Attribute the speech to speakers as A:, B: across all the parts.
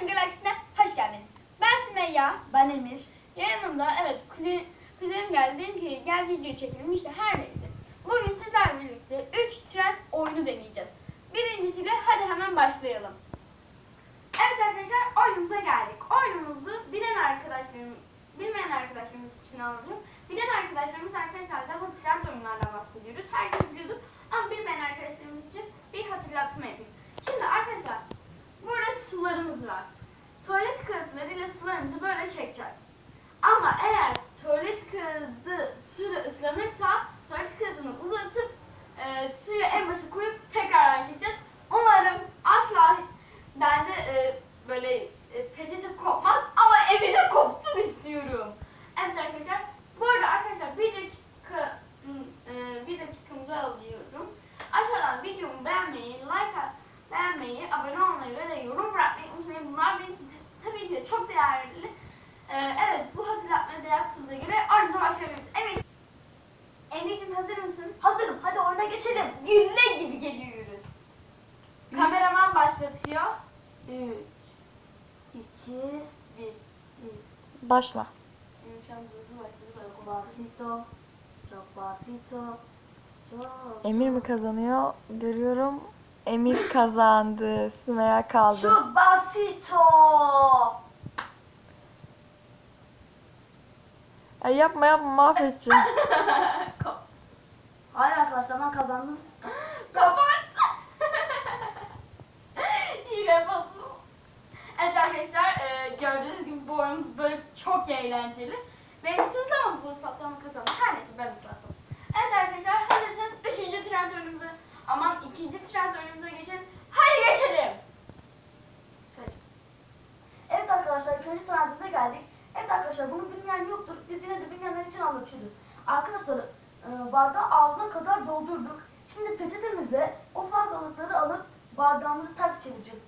A: Aşkın Galaksisi'ne hoş geldiniz. Ben Sümeyya.
B: Ben Emir.
A: Yanımda evet kuzen, kuzenim geldi. Dedim ki gel video çekelim işte her neyse. Bugün sizlerle birlikte 3 trend oyunu deneyeceğiz. Birincisiyle hadi hemen başlayalım. Evet arkadaşlar oyunumuza geldik. Oyunumuzu bilen arkadaşlarım, bilmeyen arkadaşlarımız için anlatıyorum. Bilen arkadaşlarımız arkadaşlar zaten trend oyunlardan bahsediyoruz. Herkes biliyordur. Ama bilmeyen arkadaşlarımız için bir hatırlatma yapayım. Şimdi arkadaşlar burada sularımız var. Tuvalet kağıtlarıyla sularımızı böyle çekeceğiz. Ama eğer tuvalet kağıdı suyla ıslanırsa tuvalet kağıdını uzatıp e, suyu en başa koyup tekrardan çekeceğiz. Umarım asla ben de e, böyle e, peçete kopmaz ama evine kopsun istiyorum. Evet arkadaşlar. Bu arada arkadaşlar bir dakika e, bir dakikamızı alıyorum. Aşağıdan videomu beğenmeyi, like at, beğenmeyi, abone olmayı ve de yorum bırakmayı unutmayın. Bunlar benim için tabii ki de çok değerli. Ee, evet bu hatırlatmayı da yaptığımıza göre oyunumuza başlayabiliriz. Emir, Emir'cim hazır mısın?
B: Hazırım. Hadi oyuna geçelim.
A: Gülle gibi geliyoruz. Kameraman başlatıyor.
B: 3, 2, 1.
C: Başla.
A: Emir şu an hızlı başladı böyle kolay.
B: Basito. Çok basito. Çok.
C: Emir mi kazanıyor? Görüyorum. Emir kazandı. Sümeyye kaldı.
B: Çok basito.
C: Ay yapma yapma mahvedeceğim.
B: Hayır arkadaşlar ben kazandım.
A: Kapat. Bozdu. Evet arkadaşlar e, gördüğünüz gibi bu oyunumuz böyle çok eğlenceli. Benim için ama bu saplama kazandı. Her neyse ben ıslattım. Evet arkadaşlar hazırsanız üçüncü trend oyunumuza aman ikinci trend oyunumuza geçelim. Hadi geçelim.
B: Evet arkadaşlar ikinci trendimize geldik. Evet arkadaşlar bunu bilmeyen yoktur. Biz yine de bilmeyenler için anlatıyoruz. Arkadaşlar e, bardağı ağzına kadar doldurduk. Şimdi peçetemizle o fazlalıkları alıp bardağımızı ters çevireceğiz.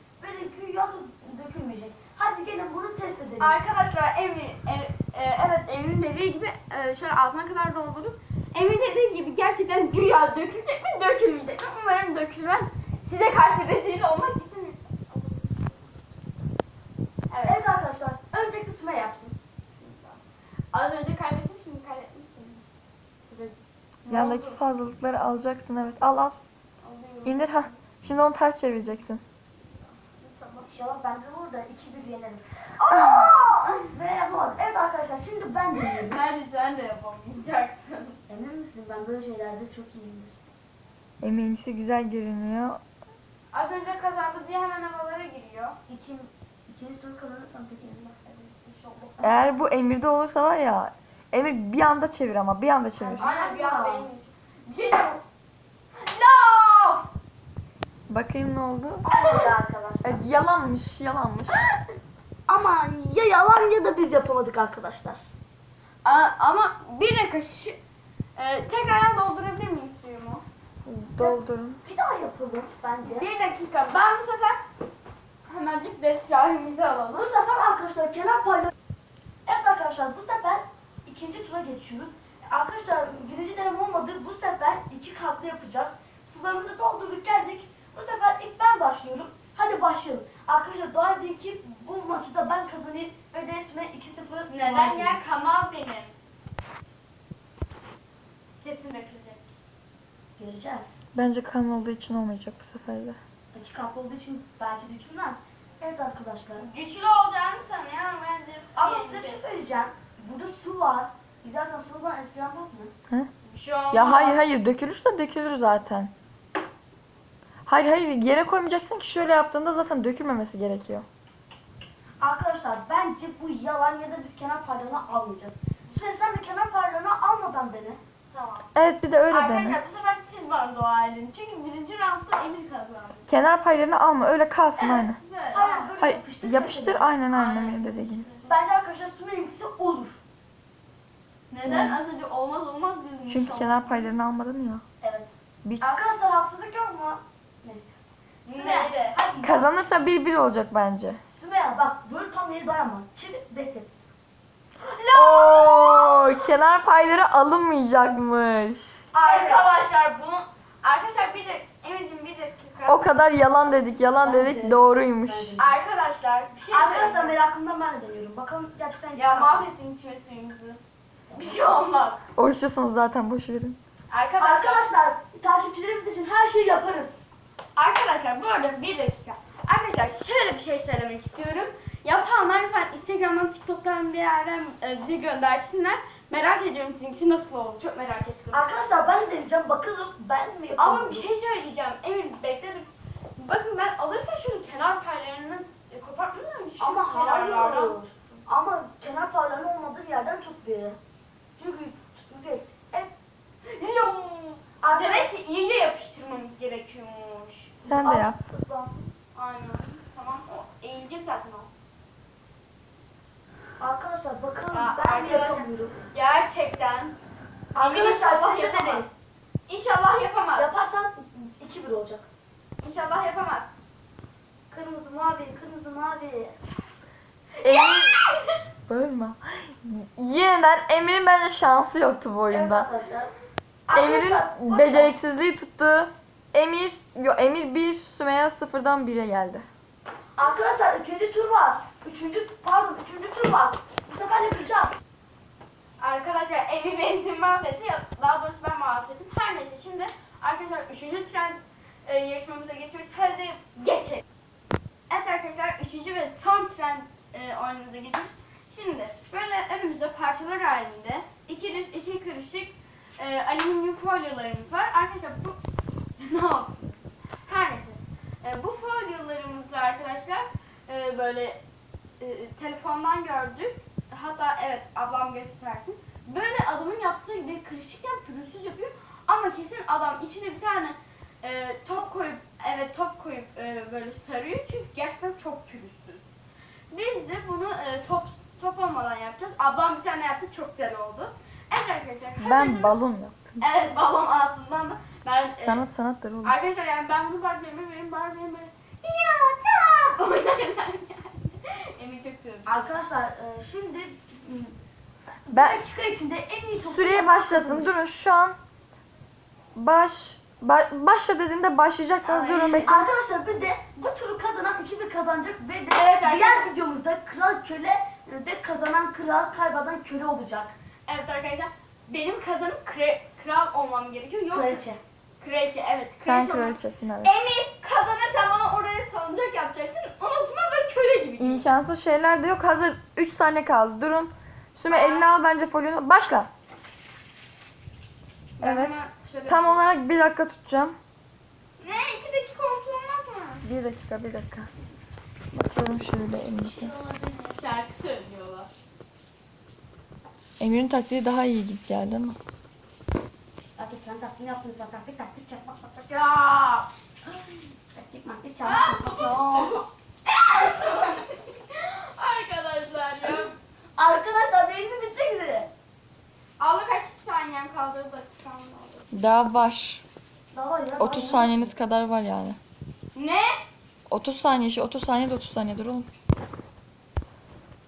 B: Güya su dökülmeyecek. Hadi gelin bunu test edelim.
A: Arkadaşlar Emir, e- e, evet Emir'in dediği gibi e, şöyle ağzına kadar doldurup Emir dediği gibi gerçekten güya dökülecek mi dökülmeyecek mi? Umarım dökülmez. Size karşı rezil olmak istemiyorum. Evet.
B: Evet arkadaşlar öncelikle Süme yapsın.
A: Az önce kaybettim şimdi kaybetmiştim.
C: Yandaki fazlalıkları alacaksın evet. Al al. İndir ha. Şimdi onu ters çevireceksin.
B: İnşallah ben de burada 2-1 yenerim. Aa! Ve yapamadım. Evet arkadaşlar şimdi ben deneyeyim.
A: Bence sen de yapamayacaksın.
B: Emin misin? Ben böyle şeylerde çok iyiyimdir.
C: Emin'si güzel görünüyor.
A: Az önce kazandı diye hemen havalara giriyor.
B: İkin, ikinci tur kazanırsam tek.
A: İnşallah.
C: Eğer bu Emir'de olursa var ya Emir bir anda çevir ama bir anda çevir.
A: Aynen bir an benim. Diyeceğim. Laf!
C: Bakayım ne oldu?
B: Arkadaşlar.
C: Evet, yalanmış yalanmış.
B: Ama ya yalan ya da biz yapamadık arkadaşlar.
A: Aa, ama bir dakika şu e, tekrardan doldurabilir miyim suyumu?
C: Doldurun.
B: Bir daha yapalım bence.
A: Bir dakika ben bu sefer hemencik de şahimizi alalım.
B: Bu sefer arkadaşlar kenar payları... Evet arkadaşlar bu sefer ikinci tura geçiyoruz. Arkadaşlar birinci denem olmadı. Bu sefer iki katlı yapacağız. Sularımızı doldurduk geldik. Bu sefer ilk ben başlıyorum. Hadi başlayalım. Edin ki bu maçı da ben kazanayım ve de isme 2-0
A: Neden ya Kamal benim. Kesin dökülecek.
B: Göreceğiz.
C: Bence kan olduğu için olmayacak bu sefer de.
B: Katlı olduğu için belki dökülmem. Evet arkadaşlar.
A: Güçlü olacağını sanıyorum bence su
B: Ama size bir
A: yenecek.
B: şey söyleyeceğim. Burada su var. Biz zaten sudan etkilenmez mi?
C: Hı?
A: Bir şey olmaz.
C: Ya hayır hayır dökülürse dökülür zaten. Hayır hayır yere koymayacaksın ki şöyle yaptığında zaten dökülmemesi gerekiyor.
B: Arkadaşlar bence bu yalan ya da biz kenar paylarını almayacağız. Süre sen de kenar paylarını almadan dene.
A: Tamam.
C: Evet bir de öyle
A: Arkadaşlar
C: dene.
A: bu sefer siz bana dua edin. Çünkü birinci roundda Emir kazandı.
C: Kenar paylarını alma öyle kalsın aynı.
A: Böyle.
B: Aynen böyle
C: Hayır
B: yapıştır.
C: yapıştır
B: mesela.
C: aynen aynen
A: Aynen.
C: benim dediğim gibi.
B: Bence arkadaşlar Sümer'inkisi olur.
A: Neden?
C: Hı.
A: Az önce olmaz olmaz diyordun.
C: Çünkü kenar paylarını almadın ya.
B: Evet.
C: Bir
B: Arkadaşlar haksızlık yok mu? Neyse. Sümer. Hadi.
C: kazanırsa 1-1 olacak bence.
B: Sümer bak böyle tam yeri dayanma. Çevir beklet.
C: Oo, kenar payları alınmayacakmış.
A: Arkadaşlar bunu arkadaşlar bir de Emir'cim bir dakika.
C: O kadar yalan dedik, yalan
B: Bence-
C: dedik doğruymuş.
B: bence.
A: Arkadaşlar Arkadaşlar bir şey
B: Arkadaşlar
A: söyleyeceğim.
B: merakımdan ben de deniyorum. Bakalım gerçekten
A: Ya mahvettin içme suyumuzu. Bir şey olmaz.
C: Oruçlusunuz zaten boş verin.
A: Arkadaşlar,
B: Arkadaşlar takipçilerimiz için her şeyi yaparız.
A: arkadaşlar bu arada bir dakika. Arkadaşlar şöyle bir şey söylemek istiyorum. Yapanlar lütfen Instagram'dan, TikTok'tan bir yerden e, bize göndersinler. Merak ediyorum sizinkisi nasıl oldu. Çok merak ettim.
B: Arkadaşlar ben de deneyeceğim. Bakalım ben mi yapıyorum?
A: Ama bir şey söyleyeceğim. Emin bekle. bir- Bakın ben alırken şöyle kenar paylarını e, ki şu
B: Ama hayır. Ama kenar parlarının olmadığı bir yerden tut bir. Çünkü tutması gerek. Evet.
A: Demek ki iyice yapıştırmamız gerekiyormuş.
C: Sen de yap.
B: ıslansın.
A: Aynen. Tamam. O eğilecek zaten o.
B: Arkadaşlar bakalım
A: Ya,
B: ben mi
A: arkadaşlar-
B: yapamıyorum.
A: Gerçekten.
B: Arkadaşlar siz
A: yapamaz.
B: deneyin.
A: İnşallah yapamaz.
B: Yaparsan 2-1 olacak.
A: İnşallah yapamaz.
B: Kırmızı mavi, kırmızı mavi.
C: Emir... Bölme. Yeniden Emir'in bence şansı yoktu bu
B: Evet
C: oyunda.
B: arkadaşlar.
C: Emir'in beceriksizliği tuttu. Emir, yo Emir 1, Sümeyye 0'dan 1'e geldi.
B: Arkadaşlar ikinci tur var. Üçüncü, pardon üçüncü tur var. Bu sefer yapacağız.
A: Arkadaşlar evi benim mahvetti. Ya, Daha doğrusu ben mahvettim. Her neyse şimdi arkadaşlar 3. tren e, yarışmamıza geçiyoruz. Hadi geçelim. Evet arkadaşlar 3. ve son tren e, oyunumuza geçiyoruz. Şimdi böyle önümüzde parçalar halinde iki iki karışık e, alüminyum folyolarımız var. Arkadaşlar bu ne yapıyorsunuz? Her neyse. E, bu folyolarımızla arkadaşlar e, böyle e, telefondan gördük. Hatta evet ablam göstersin. Böyle adamın yaptığı gibi kırışıkken pürüzsüz yapıyor. Ama kesin adam içine bir tane e, top koyup evet top koyup e, böyle sarıyor. Çünkü gerçekten çok pürüzsüz. Biz de bunu e, top top olmadan yapacağız. Ablam bir tane yaptı çok güzel oldu. Evet arkadaşlar.
C: Ben balon yaptım.
A: Evet balon altından da ben e,
C: Sanat sanattır oğlum.
A: Arkadaşlar yani ben bunu Barbie'me verin Barbie'me ya tam oynarlar yani. Emin çok seviyorum.
B: Arkadaşlar e, şimdi
C: Ben
B: bir dakika içinde en iyi topu
C: süreyi başlattım. Durun şu an baş ba- başla dediğimde başlayacaksanız
A: Ay.
C: durun bekleyin.
B: Arkadaşlar bir de bu turu kazanan 2-1 kazanacak ve de
A: Evet,
B: diğer
A: arkadaşlar.
B: videomuzda kral köle de kazanan kral kaybeden köle olacak.
A: Evet arkadaşlar benim kazanıp kre- kral olmam gerekiyor. Yoksa
B: Kraliçe.
A: Kraliçe evet.
C: Sen
A: kraliçe
C: kraliçesin evet.
A: Emir kazanırsan bana oraya salıncak yapacaksın. Unutma ve köle gibi.
C: İmkansız şeyler de yok. Hazır 3 saniye kaldı. Durun. Süme elini al bence folyonu. Başla.
A: Ben
C: Evet.
A: hemen şöyle-
C: Tam olarak bir dakika tutacağım.
A: Ne? iki dakika olsun olmaz mı?
C: Bir dakika bir dakika. Bakıyorum şöyle Emir'e.
A: Şarkı söylüyorlar.
C: Emir'in taktiği daha iyi gibi geldi ama.
B: Sen taktik yaptın lütfen taktik taktik çak bak bak bak.
A: Ya.
B: Taktik maktik çak bak bak.
A: tutmuştum. Arkadaşlar ya.
B: Arkadaşlar benimki bitmek üzere.
A: Abla kaç saniyem kaldı? Dakikam kaldı.
C: Daha var.
B: Daha var ya.
C: 30
B: daha
C: saniyeniz kadar var yani.
A: Ne?
C: 30 saniye şey 30 saniye de 30 saniyedir oğlum.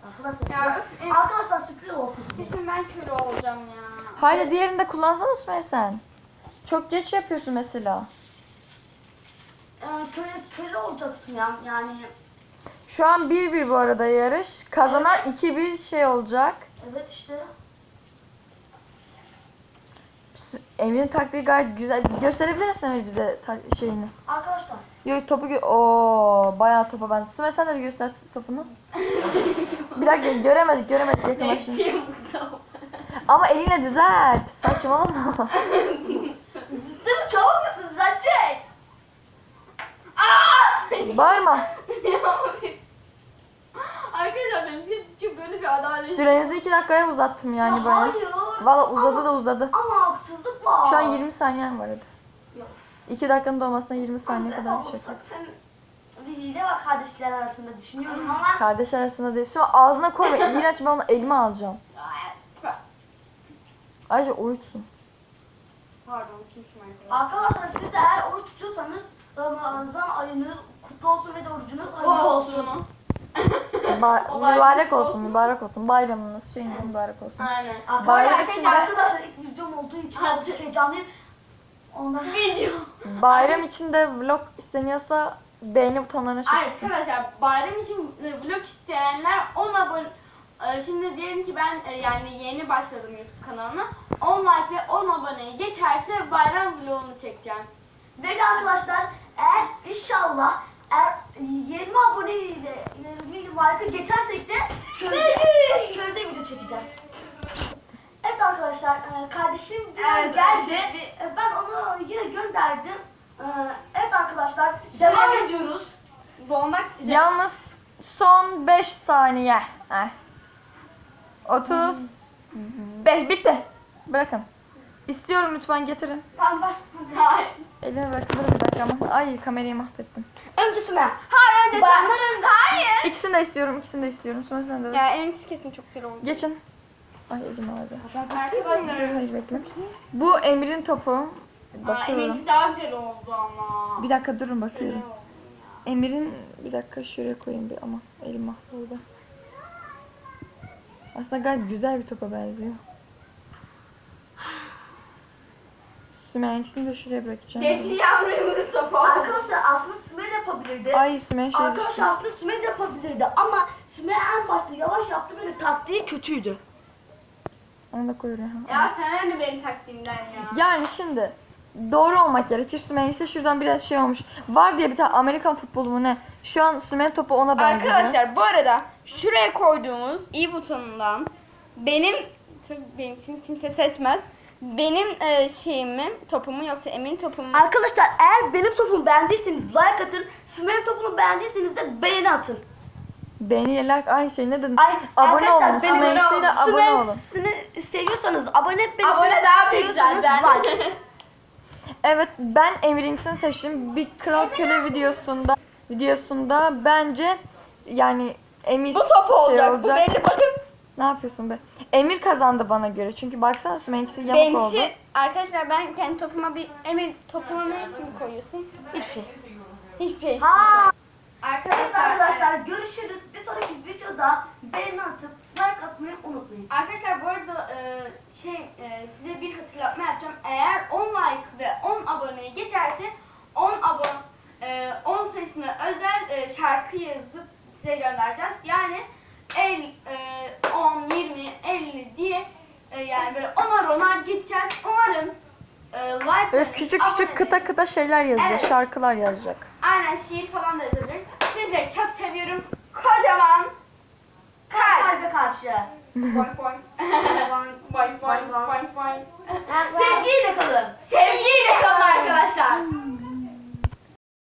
B: Arkadaşlar,
A: Ya,
B: sürpriz- arkadaşlar sürpriz olsun.
A: Kesin ben köle olacağım ya.
C: Haydi diğerini de kullansana Süme sen. Çok geç yapıyorsun mesela.
B: Ee, köle, köle olacaksın ya yani.
C: Şu an 1-1 bu arada yarış. Kazanan 2-1 şey olacak.
B: Evet işte.
C: Emir'in taktiği gayet güzel. Gösterebilir misin Emir bize şeyini?
B: Arkadaşlar.
C: Yok topu gö- Oo bayağı topa benziyor. Süme sen de bir göster topunu. bir dakika göremedik göremedik yakınlaştın.
A: Hepsi burada.
C: Ama eline düzelt. Saçmalama.
B: Değil mi? Çabuk mısın? Düzeltecek.
C: Bağırma.
A: Arkadaşlar benim için böyle bir adalet.
C: Sürenizi 2 dakikaya uzattım yani
B: ya
C: bayağı.
B: hayır.
C: Valla uzadı
B: Ama-
C: da uzadı.
B: Ama haksızlık var.
C: Şu an 20 saniyen var hadi.
B: Yok.
C: 2 dakikanın dolmasına 20 saniye kadar bir şey kaldı.
B: Bir hile var kardeşler arasında düşünüyorum ama.
C: Kardeş arasında değil. Süme ağzına koyma. İğrenç ben onu elime alacağım. Ayrıca uyutsun.
A: Pardon kimsin arkadaşlar?
B: Arkadaşlar siz de eğer oruç tutuyorsanız Ramazan ayınız kutlu olsun ve de orucunuz hayırlı
A: olsun.
C: Ba-
A: O bayram
C: mübarek olsun,
A: olsun.
C: mübarek olsun. Bayramınız şeyiniz mübarek olsun.
A: Aynen.
B: Arkadaşlar,
C: Bayram için de-
B: arkadaşlar ilk videom olduğu için
A: Hadi.
B: azıcık heyecanlıyım. Ondan
A: Video.
C: Bayram için de vlog isteniyorsa beğeni butonlarına çekilsin.
A: Arkadaşlar bayram için Ee, Şimdi diyelim ki ben e, yani yeni başladım YouTube kanalına. 10 like ve 10 aboneyi geçerse bayram vlogunu çekeceğim.
B: Ve arkadaşlar eğer inşallah eğer 20 abone ile 20 like'ı geçersek de köyde, köyde video çekeceğiz. Evet arkadaşlar e, kardeşim
A: Evet,
B: geldi.
A: bir-
B: E, Ben onu yine gönderdim. Evet arkadaşlar devam ediyoruz.
A: Dolmak üzere.
C: Yalnız son 5 saniye. Heh. 30 5 bitti. Bırakın. İstiyorum lütfen getirin.
A: Tamam var. Hayır.
C: Elime bırakın dur bir dakika ama. Ay kamerayı mahvettim.
B: Önce Sümer.
A: Hayır önce sen. Hayır.
C: İkisini de istiyorum, ikisini de istiyorum. Sonra sen de.
A: Ya eminkisi kesin çok güzel oldu.
C: Geçin. Ay elim ağrıdı.
A: Arkadaşlar.
C: Hayır bekle. Bu Emir'in topu.
A: Aa,
C: Bakıyorum.
A: eminkisi daha güzel oldu ama.
C: Bir dakika durun bakıyorum. Emir'in bir dakika şuraya koyayım bir ama elim mahvoldu. Aslında gayet güzel bir topa benziyor. İkisini de şuraya bırakacağım.
A: Geçti yavru yumru topu.
B: Arkadaşlar aslında Sümer de yapabilirdi.
C: Ay Sümeyye şey.
B: Arkadaşlar aslında Sümer de yapabilirdi ama Sümer en başta yavaş yaptı böyle taktiği kötüydü.
C: Onu da koy oraya. ha.
A: Ya sen de benim taktiğimden ya.
C: Yani şimdi doğru olmak gerekir. Sümeyye ise şuradan biraz şey olmuş. Var diye bir tane Amerikan futbolu mu ne? Şu an Sümeyye topu ona benziyor.
A: Arkadaşlar bu arada şuraya koyduğumuz i butonundan benim tabii benimkini kimse seçmez. Benim e, şeyimi, topumu yoksa Emin topumu.
B: Arkadaşlar eğer benim topumu beğendiyseniz like atın. Sümer'in topunu beğendiyseniz de beğeni atın.
C: Beğeni, like, aynı şey ne dedim?
B: Ay,
C: abone
B: arkadaşlar,
C: olun.
B: benim-
C: abone olun.
B: sini seviyorsanız abone etmeyi
A: Abone daha zaten.
B: like.
C: Evet ben Emir'inkisini seçtim. Bir Kral Köle videosunda videosunda bence yani Emir
A: bu top
C: şey
A: olacak. Bu belli bakın.
C: Ne yapıyorsun be? Emir kazandı bana göre. Çünkü baksana Sümeyye'nkisi yamuk oldu.
A: Benimki arkadaşlar ben kendi topuma bir Emir topuma ne isim koyuyorsun?
B: Hiçbir şey.
A: Hiçbir şey.
B: Ha.
A: Arkadaşlar,
B: arkadaşlar görüşürüz. Bir sonraki videoda beğeni atıp like atmayı unutmayın.
A: Arkadaşlar bu arada e, şey e, size bir hatırlatma yapacağım. Eğer 10 like ve 10 aboneyi geçerse 10 abone e, 10 sayısına özel e, şarkı yazıp size göndereceğiz. Yani 50, e, 10, 20, 50 diye e, yani böyle onar onar gideceğiz. Umarım e, like
C: Böyle küçük küçük kıta kıta şeyler yazacak,
A: Evet.
C: şarkılar yazacak.
A: Aynen şiir falan da yazılır. Sizleri çok seviyorum. Kocaman kalp.
B: Kalbe karşı.
A: Boing boing. Boing boing boing boing boing.
B: Sevgiyle kalın.
A: Sevgiyle kalın arkadaşlar.